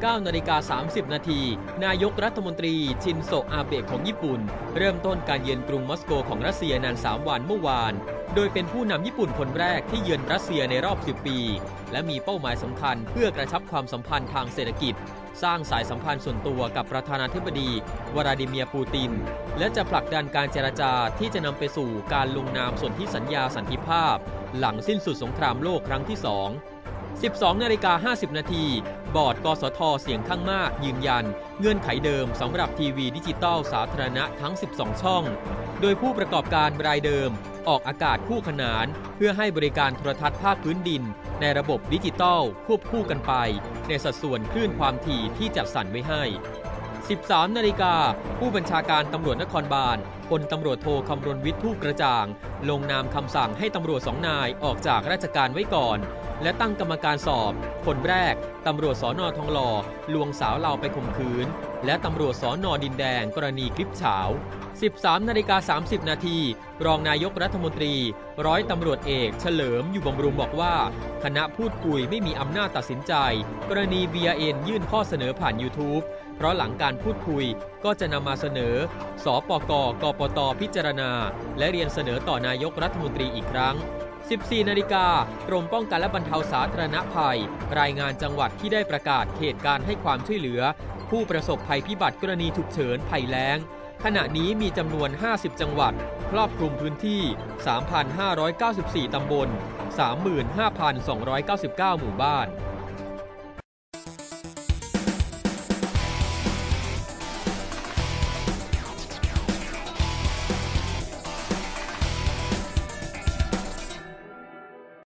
19นาฬิกา30 นาที นายกรัฐมนตรีชินโซอาเบะของญี่ปุ่น เริ่มต้นการเยือนกรุงมอสโกของรัสเซียนาน 3 วันเมื่อวาน โดยเป็นผู้นำญี่ปุ่นคนแรกที่เยือนรัสเซียในรอบ 10 ปี และมีเป้าหมายสำคัญเพื่อกระชับความสัมพันธ์ทางเศรษฐกิจ สร้างสายสัมพันธ์ส่วนตัวกับประธานาธิบดีวลาดิเมียร์ปูติน และจะผลักดันการเจรจาที่จะนำไปสู่การลงนามสนธิสัญญาสันติภาพ หลังสิ้นสุดสงครามโลกครั้งที่2 12นาฬิกา50 นาที บอร์ดกสทเสียงข้างมาก ยืนยัน เงื่อนไขเดิมสำหรับทีวีดิจิตอลสาธารณะทั้ง 12 ช่อง โดยผู้ประกอบการรายเดิม ออกอากาศคู่ขนาน เพื่อให้บริการโทรทัศน์ภาคพื้นดิน ในระบบดิจิตอลควบคู่กันไป ในสัดส่วนคลื่นความถี่ที่จัดสรรไว้ให้ 13 นาฬิกา ผู้บัญชาการตำรวจนครบาลพลตำรวจโทคำรณวิทย์ทูกกระจ่าง ลงนามคำสั่งให้ตำรวจสองนายออกจากราชการไว้ก่อน และตั้งกรรมการสอบ คนแรก ตำรวจสอนอทองหล่อลวงสาวเราไปข่มขืน และตำรวจสอนอดินแดง กรณีคลิปเฉา 13นาฬิกา30 นาที รองนายกรัฐมนตรี ร้อยตำรวจเอกเฉลิมอยู่บำรุงบอกว่า คณะพูดคุยไม่มีอำนาจตัดสินใจ กรณี BRN ยื่นข้อเสนอผ่าน YouTube เพราะหลังการพูดคุยก็จะนำมาเสนอสปกกปตพิจารณา และเรียนเสนอต่อนายกรัฐมนตรีอีกครั้ง 14 นาฬิกากรมป้องกันและบรรเทาสาธารณภัย รายงานจังหวัดที่ได้ประกาศเขตการให้ความช่วยเหลือ ผู้ประสบภัยพิบัติกรณีฉุกเฉินภัยแล้ง ขณะนี้มีจำนวน 50 จังหวัด ครอบคลุมพื้นที่ 3,594 ตำบล 35,299 หมู่บ้าน